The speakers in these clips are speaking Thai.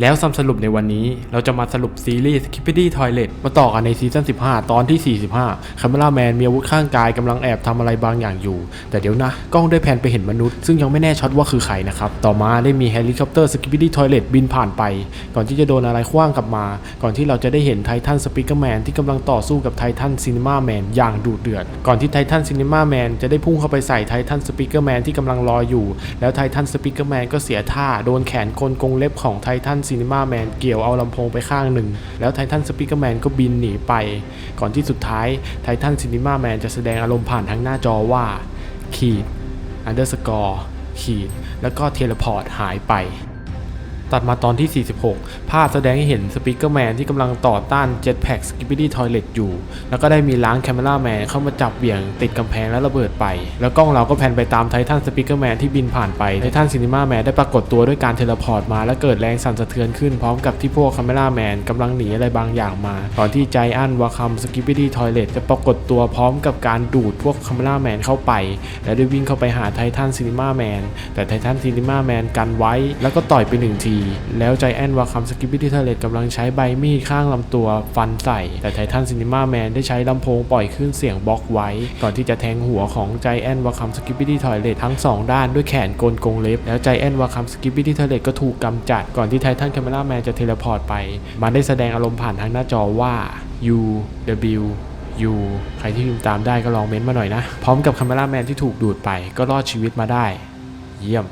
แล้วซ้ำสรุปในวันนี้เราจะมาสรุปซีรีส์ k i p p i t y Toilet มาต่อกันในซีซั่น15 ตอนที่ 45 c a m e r a Man มีอาวุธข้างกายกำลังแอบทำอะไรบางอย่างอยู่ แต่เดี๋ยวนะ กล้องได้แผนไปเห็นมนุษย์ ซึ่งยังไม่แน่ชัดว่าคือใครนะครับ ต่อมาได้มีเฮลิคอปเตอร์ Skippity Toilet บินผ่านไป ก่อนที่จะโดนอะไรคว้างกลับมา ก่อนที่เราจะได้เห็นไททันสปิเกอร์แมนที่กำลังต่อสู้กับไททันซีนีมาแมนอย่างดุเดือด ก่อนที่ไททันซีนีมาแมนจะได้พุ่งเข้าไปใส่ไททันสปิเกอร์แมนที่กำลังรออยู่ แล้วไททันสปิเกอร์แมนก็เสียท่าโดนแขนกลกงเล็บของไททันซีนีมาแมนเกี่ยวเอาลำโพงไปข้างหนึ่ง แล้วไททันสปิเกอร์แมนก็บินหนีไป ก่อนที่สุดท้ายไททันซีนีมาแมนจะแสดงอารมณ์ผ่านทางหน้าจอว่า ขีดอันเดอร์สกอร์ขีด แล้วก็เทเลพอร์ตหายไป ตัดมาตอนที่ 46 ภาพแสดงให้เห็นสปีกเกอร์แมนที่กำลังต่อต้านเจ็ตแพ็กสกิปปี้ทอยเลตอยู่ แล้วก็ได้มีล้างแคมเมราแมนเข้ามาจับเบี่ยงติดกำแพงและระเบิดไป แล้วกล้องเราก็แพนไปตามไททันสปีกเกอร์แมนที่บินผ่านไป ไททันซีนีมาแมนได้ปรากฏตัวด้วยการเทเลพอร์ตมา และเกิดแรงสั่นสะเทือนขึ้นพร้อมกับที่พวกแคมเมราแมนกำลังหนีอะไรบางอย่างมาก่อนที่ใจอันวาคัมสกิปปี้ทอยเลตจะปรากฏตัวพร้อมกับการดูดพวกแคมเมราแมนเข้าไป และได้วิ่งเข้าไปหาไททันซีนีมาแมนแต่ไททันซีนีมาแมนกันไว้ แล้วก็ต่อยไปหนึ่งทีแล้วใจแอนวาคัมสกิปปี้ทอยเทเลตกำลังใช้ใบมีดข้างลำตัวฟันใส่ แต่ไททันซีนีมาแมนได้ใช้ลำโพงปล่อยขึ้นเสียงบล็อกไว้ ก่อนที่จะแทงหัวของใจแอนวาคัมสกิปปี้ทอยเลตทั้งสองด้านด้วยแขนกลกงเล็บ แล้วใจแอนวาคัมสกิปปี้ทอยเทเลตก็ถูกกำจัด ก่อนที่ไททันแคมเมราแมนจะเทเลพอร์ตไป มันได้แสดงอารมณ์ผ่านทางหน้าจอว่า U W U ใครที่พิมพ์ตามได้ก็ลองเม้นต์มาหน่อยนะ พร้อมกับคมเมราแมนที่ถูกดูดไปก็รอดชีวิตมาได้ เยี่ยม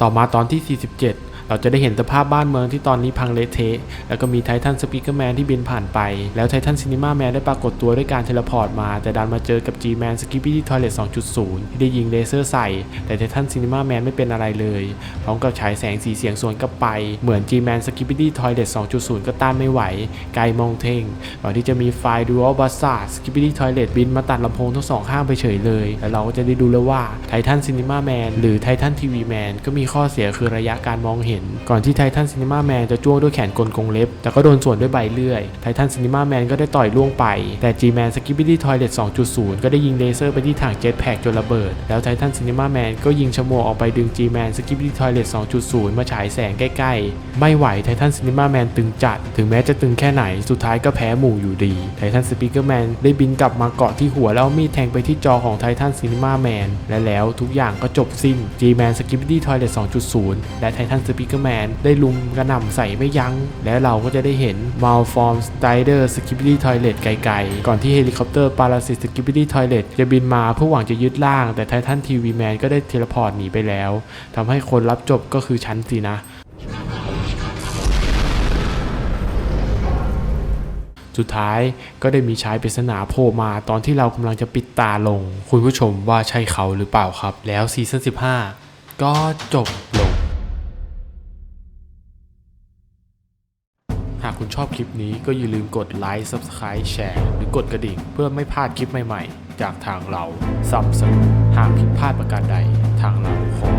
ต่อมาตอนที่ 47 เราจะได้เห็นสภาพบ้านเมืองที่ตอนนี้พังเละเทะ แล้วก็มีไททันสปีกเกอร์แมนที่บินผ่านไป แล้วไททันซินิมาแมนได้ปรากฏตัวด้วยการเทเลพอร์ตมา แต่ดันมาเจอกับ G-Man s k i p p y Toilet 2.0 ที่ได้ยิงเลเซอร์ใส่ แต่ไททันซินิมาแมนไม่เป็นอะไรเลย พร้อมกับฉายแสงสีเสียงสวนกลับไป เหมือน G-Man s k i p p y Toilet 2.0 ก็ต้านไม่ไหว ไกลมองเท่งก่อนที่จะมีไฟดูอัลบัสซาสกิปปี้ทอยเลตบินมาตัดลำโพงทั้งสองข้างไปเฉยเลย แล้วเราก็จะได้ดูแล้วว่าไททันซินิมาแมนหรือไททันทีวีแมนก็มีข้อเสียคือระยะการมองเห็นก่อนที่ไททันซินิมาแมนจะจ้วงด้วยแขนกลกงเล็บ แต่ก็โดนส่วนด้วยใบเลื่อยไททันซินิมาแมนก็ได้ต่อยล่วงไป แต่ G-Man s k i p p y Toilet 2.0 ก็ได้ยิงเลเซอร์ไปที่ถังเจ็ตแพกจนระเบิด แล้วไททันซินิมาแมนก็ยิงชโมวออกไปดึง G-Man s k i p p y Toilet 2.0 มาฉายแสงใกล้ๆ ไม่ไหวไททันซินิมาแมนตึงจัด ถึงแม้จะตึงแค่ไหนสุดท้ายก็แพ้หมู่อยู่ดีไททันสปีกเกอร์แมนได้บินกลับมาเกาะที่หัวแล้วเอามีดแทงไปที่จอของไททันซินิมาแมนและแล้วทุกอย่างก็จบสิ้น G-Man s k i p p y Toilet 2.0 และไททันสปีกเกอร์แมนได้ลุมกระหน่ำใส่ไม่ยัง้ง และเราก็จะได้เห็น Malform Strider s k i p p y Toilet ไกลๆ ก่อนที่เฮลิคอปเตอร์ Parasit s k i p p y Toilet จะบินมาเพื่อหวังจะยึดล่าง แต่ไททันทีวีแมนก็ได้เทเลพอร์ตหนีไปแล้วทำให้คนรับจบก็คือฉันสินะสุดท้ายก็ได้มีชายปริศนาโผล่มาตอนที่เรากำลังจะปิดตาลง คุณผู้ชมว่าใช่เขาหรือเปล่าครับ แล้วซีซั่น15 ก็จบ หากคุณชอบคลิปนี้ก็อย่าลืมกดไลค์ Subscribe แชร์ หรือกดกระดิ่ง เพื่อไม่พลาดคลิปใหม่ๆ จากทางเราซัมซุงหากผิดพลาดประการใดทางเราขอ